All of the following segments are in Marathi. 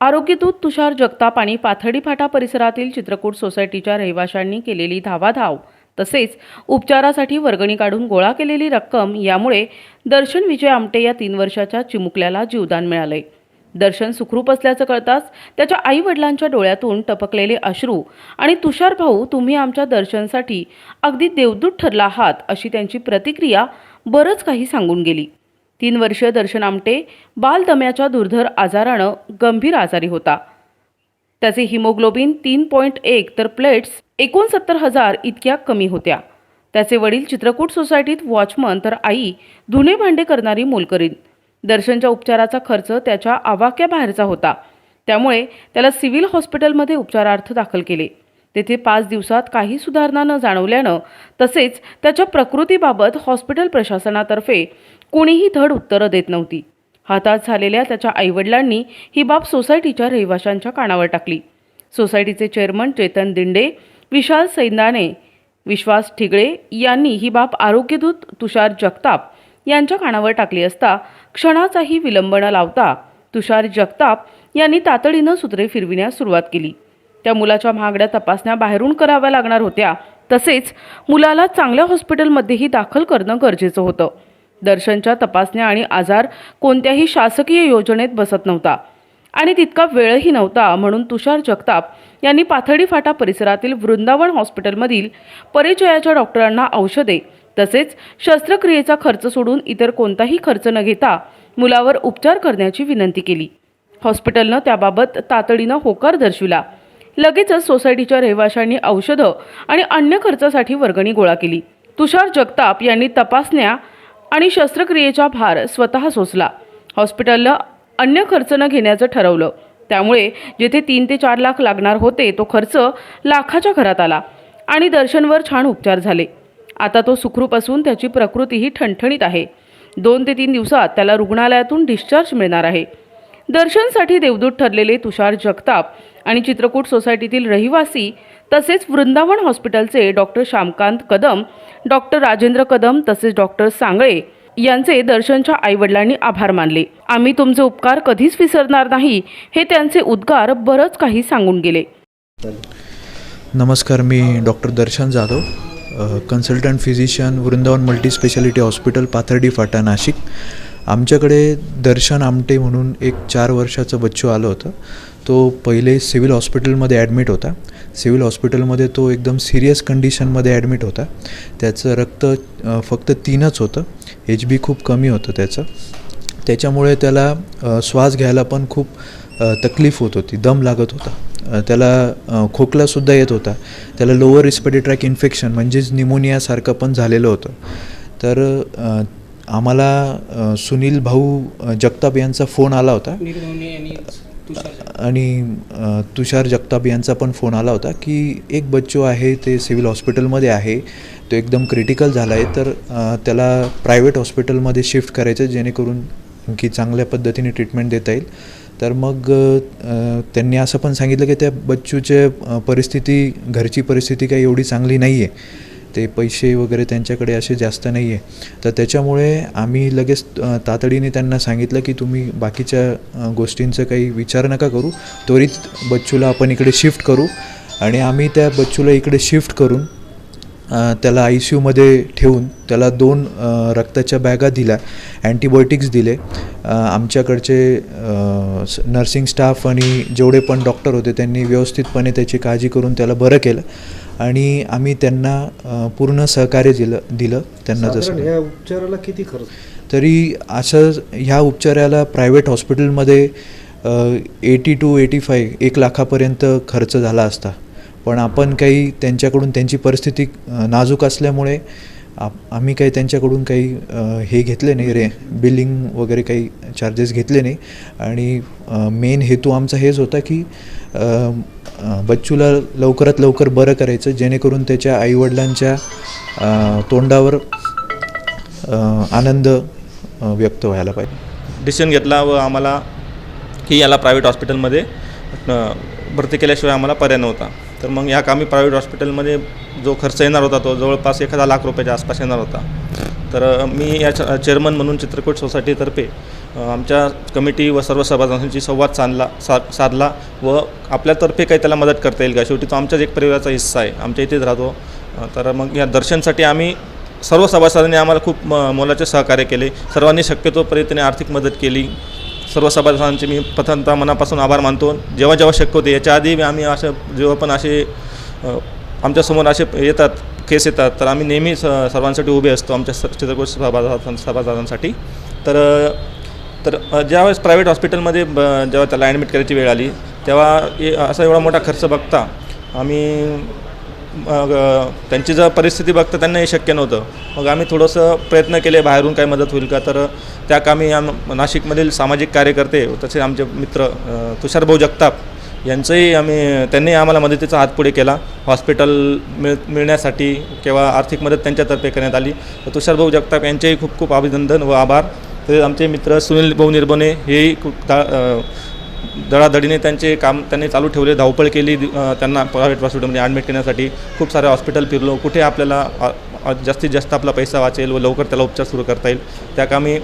आरोग्यदूत तुषार जगताप आणि पाथर्डी फाटा परिसरातील चित्रकूट सोसायटीच्या रहिवाशांनी केलेली धावाधाव तसेच उपचारासाठी वर्गणी काढून गोळा केलेली रक्कम यामुळे दर्शन विजय आमटे या तीन वर्षाच्या चिमुकल्याला जीवदान मिळाले दर्शन सुखरूप असल्याचं कळताच त्याच्या आई वडिलांच्या डोळ्यातून टपकलेले अश्रू आणि तुषार भाऊ तुम्ही आमच्या दर्शनसाठी अगदी देवदूत ठरला आहात अशी त्यांची प्रतिक्रिया बरंच काही सांगून गेली. तीन वर्षीय दर्शन आमटे बालदम्याच्या दुर्धर आजारानं गंभीर आजारी होता. त्याचे हिमोग्लोबिन तीन पॉईंट एक तर प्लेट्स एकोणसत्तर हजार इतक्या कमी होत्या. त्याचे वडील चित्रकूट सोसायटीत वॉचमन तर आई धुणे भांडे करणारी मोलकरीन दर्शनच्या उपचाराचा खर्च त्याच्या आवाक्याबाहेरचा होता. त्यामुळे त्याला सिव्हिल हॉस्पिटलमध्ये उपचारार्थ दाखल केले. तेथे पाच दिवसात काही सुधारणा न जाणवल्यानं तसेच त्याच्या प्रकृतीबाबत हॉस्पिटल प्रशासनातर्फे कोणीही धड उत्तरं देत नव्हती. हातात झालेल्या त्याच्या आईवडिलांनी ही बाब सोसायटीच्या रहिवाशांच्या कानावर टाकली. सोसायटीचे चेअरमन चेतन दिंडे विशाल सैंदाने विश्वास ठिगळे यांनी ही बाब आरोग्यदूत तुषार जगताप यांच्या कानावर टाकली असता क्षणाचाही विलंब न लावता तुषार जगताप यांनी तातडीनं सूत्रे फिरविण्यास सुरुवात केली. त्या मुलाच्या महागड्या तपासण्या बाहेरून कराव्या लागणार होत्या तसेच मुलाला चांगल्या हॉस्पिटलमध्येही दाखल करणं गरजेचं होतं. दर्शनच्या तपासण्या आणि आजार कोणत्याही शासकीय योजनेत बसत नव्हता. आणि तितका वेळही नव्हता म्हणून तुषार जगताप यांनी पाथडी फाटा परिसरातील वृंदावन हॉस्पिटलमधील परिचयाच्या डॉक्टरांना औषधे तसेच शस्त्रक्रियेचा खर्च सोडून इतर कोणताही खर्च न घेता मुलावर उपचार करण्याची विनंती केली. हॉस्पिटलनं त्याबाबत तातडीनं होकार दर्शविला. लगेचच सोसायटीच्या रहिवाशांनी औषधं आणि अन्य खर्चासाठी वर्गणी गोळा केली. तुषार जगताप यांनी तपासण्या आणि शस्त्रक्रियेचा भार स्वतः सोसला. हॉस्पिटलला अन्य खर्च न घेण्याचं ठरवलं. त्यामुळे जेथे तीन ते चार लाख लागणार होते तो खर्च लाखाच्या घरात आला आणि दर्शनवर छान उपचार झाले. आता तो सुखरूप असून त्याची प्रकृतीही ठणठणीत आहे. दोन ते तीन दिवसात त्याला रुग्णालयातून डिस्चार्ज मिळणार आहे. दर्शनसाठी देवदूत ठरलेले तुषार जगताप आणि चित्रकूट सोसायटीतील रहिवासी तसेच वृंदावन हॉस्पिटलचे डॉक्टर श्यामकांत कदम डॉक्टर राजेंद्र कदम तसेच डॉक्टर सांगळे यांचे दर्शनच्या आईवडिलांनी आभार मानले. आम्ही तुमचे उपकार कधीच विसरणार नाही हे त्यांचे उद्गार बरंच काही सांगून गेले. नमस्कार मी doctor Darshan Jadhav consultant physician Vrindavan multi speciality hospital Pathardi Phata Nashik. आमच्याकडे दर्शन आमटे म्हणून एक चार वर्षाचं बच्चू आलं होतं. तो पहिले सिव्हिल हॉस्पिटलमध्ये ॲडमिट होता. सिव्हिल हॉस्पिटलमध्ये तो एकदम सिरियस कंडिशनमध्ये ॲडमिट होता. त्याचं रक्त फक्त तीनच होतं. एच बी खूप कमी होतं त्याचं. त्याच्यामुळे त्याला श्वास घ्यायला पण खूप तकलीफ होत होती. दम लागत होता. त्याला खोकलासुद्धा येत होता. त्याला लोअर रिस्पिरेटरी ट्रॅक इन्फेक्शन म्हणजेच निमोनियासारखं पण झालेलं होतं. तर आम्हाला सुनील भाऊ जगताप यांचा फोन आला होता. आणि तुषार जगताप यांचा पण फोन आला होता की एक बच्चू आहे ते सिव्हिल हॉस्पिटलमध्ये आहे तो एकदम क्रिटिकल झाला आहे तर त्याला प्रायव्हेट हॉस्पिटलमध्ये शिफ्ट करायचं जेणेकरून की चांगल्या पद्धतीने ट्रीटमेंट देता येईल. तर मग त्यांनी असं पण सांगितलं की त्या बच्चूचे परिस्थिती घरची परिस्थिती काही एवढी चांगली नाही आहे ते पैसे वगैरे त्यांच्याकडे असे जास्त नाही आहे तर त्याच्यामुळे आम्ही लगेच तातडीने त्यांना सांगितलं की तुम्ही बाकीच्या गोष्टींचं काही विचार नका करू. त्वरित बच्चूला आपण इकडे शिफ्ट करू. आणि आम्ही त्या बच्चूला इकडे शिफ्ट करून त्याला आय सी यूमध्ये ठेवून त्याला दोन रक्ताच्या बॅगा दिल्या अँटीबायोटिक्स दिले. आमच्याकडचे नर्सिंग स्टाफ आणि जेवढे पण डॉक्टर होते त्यांनी व्यवस्थितपणे त्याची काळजी करून त्याला बरं केलं. आणि आम्ही त्यांना पूर्ण सहकार्य दिलं दिलं त्यांना जसं. ह्या उपचाराला किती खर्च? तरी असं ह्या उपचाराला प्रायव्हेट हॉस्पिटलमध्ये एटी टू एटी फाय एक लाखापर्यंत खर्च झाला असता. पण आपण काही त्यांच्याकडून त्यांची परिस्थिती नाजूक असल्यामुळे आप आम्ही काही त्यांच्याकडून काही हे घेतले नाही रे बिलिंग वगैरे काही चार्जेस घेतले नाही. आणि मेन हेतू आमचा हेच होता की बच्चूला लवकरात लवकर बरं करायचं जेणेकरून त्याच्या आईवडिलांच्या तोंडावर आनंद व्यक्त व्हायला पाहिजे. डिसिजन घेतला व आम्हाला की याला प्रायव्हेट हॉस्पिटलमध्ये भरती केल्याशिवाय आम्हाला पर्याय नव्हता. तर मग या कामी प्रायव्हेट हॉस्पिटलमध्ये जो खर्च येणार होता तो जवळपास एक हजार लाख रुपयाच्या आसपास येणार होता. तर मी या चेअरमन म्हणून चित्रकूट सोसायटीतर्फे आमच्या कमिटी व सर्व सभासदांशी संवाद साधला सा साधला व आपल्यातर्फे काही त्याला मदत करता येईल का? शेवटी तो आमच्याच एक परिवाराचा हिस्सा आहे. आमच्या इथेच राहतो. तर मग या दर्शनसाठी आम्ही सर्व सभासदांनी आम्हाला खूप म मोलाचे सहकार्य केले. सर्वांनी शक्यतो प्रयत्ने आर्थिक मदत केली. सर्व सभासदांचे मी प्रथमतः मनापासून आभार मानतो. जेव्हा जेव्हा शक्य होते याच्या आधी आम्ही असं जेव्हा पण असे आमच्यासमोर असे येतात केस येतात तर आम्ही नेहमी स सर्वांसाठी उभे असतो आमच्या चित्रकोट सभासदां सभासदांसाठी. तर तर ज्यावेळेस प्रायव्हेट हॉस्पिटलमध्ये ब जेव्हा त्याला ॲडमिट करायची वेळ आली तेव्हा ए असा एवढा मोठा खर्च बघता आम्ही मग त्यांची जर परिस्थिती बघता त्यांना हे शक्य नव्हतं. मग आम्ही थोडंसं प्रयत्न केले बाहेरून काय मदत होईल का? तर त्या कामी आम नाशिकमधील सामाजिक कार्यकर्ते तसे आमचे मित्र तुषारभाऊ जगताप यांचंही आम्ही त्यांनी आम्हाला मदतीचा हात पुढे केला. हॉस्पिटल मिळ मिळण्यासाठी किंवा आर्थिक मदत त्यांच्यातर्फे करण्यात आली. तर तुषारभाऊ जगताप यांचेही खूप खूप अभिनंदन व आभार. तसेच आमचे मित्र सुनील भाऊ निर्बोने हेही खूप दा दडादडीने त्यांचे काम त्यांनी चालू ठेवले धावपळ केली त्यांना प्रायव्हेट हॉस्पिटलमध्ये ॲडमिट करण्यासाठी. खूप सारे हॉस्पिटल फिरलो. कुठे आपल्याला जास्तीत जास्त आपला पैसा वाचेल व लवकर त्याला उपचार सुरू करता येईल त्या कामी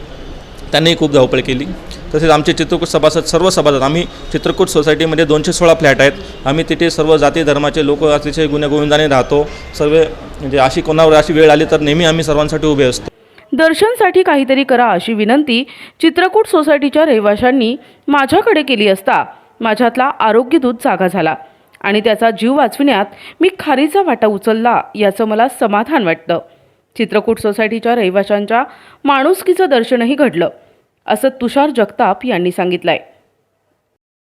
त्यांनीही खूप धावपळ केली. तसेच आमचे चित्रकूट सभासद सर्व सभासद आम्ही चित्रकूट सोसायटीमध्ये दोनशे सोळा फ्लॅट आहेत. आम्ही तिथे सर्व जाती धर्माचे लोक अतिशय गुण्यागोविंदाने राहतो. सर्व म्हणजे अशी कोणावर अशी वेळ आली तर नेहमी आम्ही सर्वांसाठी उभे असतो. दर्शनसाठी काहीतरी करा अशी विनंती चित्रकूट सोसायटीच्या रहिवाशांनी माझ्याकडे केली असता माझ्यातला आरोग्यदूत जागा झाला आणि त्याचा जीव वाचविण्यात मी खारीचा वाटा उचलला याचं मला समाधान वाटतं. चित्रकूट सोसायटीच्या रहिवाशांच्या माणुसकीचं दर्शनही घडलं असं तुषार जगताप यांनी सांगितलं आहे